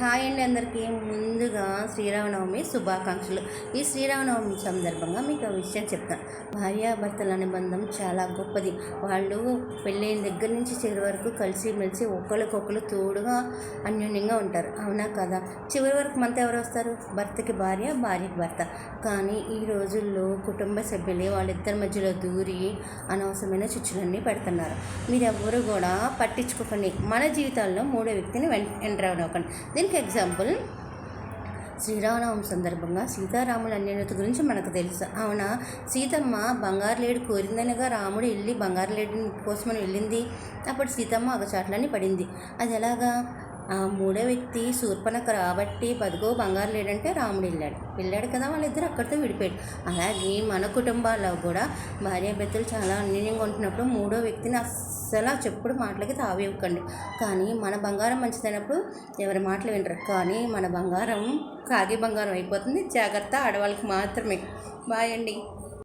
Hi అండి అందరికీ. ముందుగా శ్రీరామనవమి శుభాకాంక్షలు. ఈ శ్రీరామనవమి సందర్భంగా మీకు ఆ విషయం చెప్తాను భార్యాభర్తల అనుబంధం చాలా గొప్పది. వాళ్ళు పెళ్ళైన దగ్గర నుంచి చివరి వరకు కలిసి మెలిసి ఒకరికొకరు తోడుగా అన్యోన్యంగా ఉంటారు. అవునా కదా? చివరి వరకు మనతో ఎవరు వస్తారు? భర్తకి భార్య భార్యకి భర్త. కానీ ఈ రోజుల్లో కుటుంబ సభ్యులే వాళ్ళిద్దరి మధ్యలో దూరి అనవసరమైన చిచ్చులన్నీ పెడుతున్నారు. మీరు కూడా పట్టించుకోకండి. మన జీవితాల్లో మూడో వ్యక్తిని వెన్ ఎంటర్ అవ్వకండి దీనికి ఎగ్జాంపుల్ శ్రీరామనవం సందర్భంగా సీతారాముల అన్యోన్యత గురించి మనకు తెలుసు. అవునా? సీతమ్మ బంగారు లేడు కోరిందనగా రాముడు వెళ్ళి బంగారు లేడు కోసమని వెళ్ళింది. అప్పుడు సీతమ్మ అగచాట్లని పడింది. అది ఎలాగా? ఆ మూడో వ్యక్తి శూర్పణకు రాబట్టి పదుగో బంగారు లేడంటే రాముడు వెళ్ళాడు. వెళ్ళాడు కదా వాళ్ళిద్దరు అక్కడితో విడిపోయాడు అలాగే మన కుటుంబాల్లో కూడా భార్యాభర్తలు చాలా అన్యోన్యంగా ఉంటున్నప్పుడు మూడో వ్యక్తిని అస్సలు చెప్పుడు మాటలకి తావివ్వకండి. కానీ మన బంగారం మంచిదైనప్పుడు ఎవరి మాటలు వినరు. కానీ మన బంగారం కాగి బంగారం అయిపోతుంది. జాగ్రత్త ఆడవాళ్ళకి మాత్రమే. బాయ్ అండి.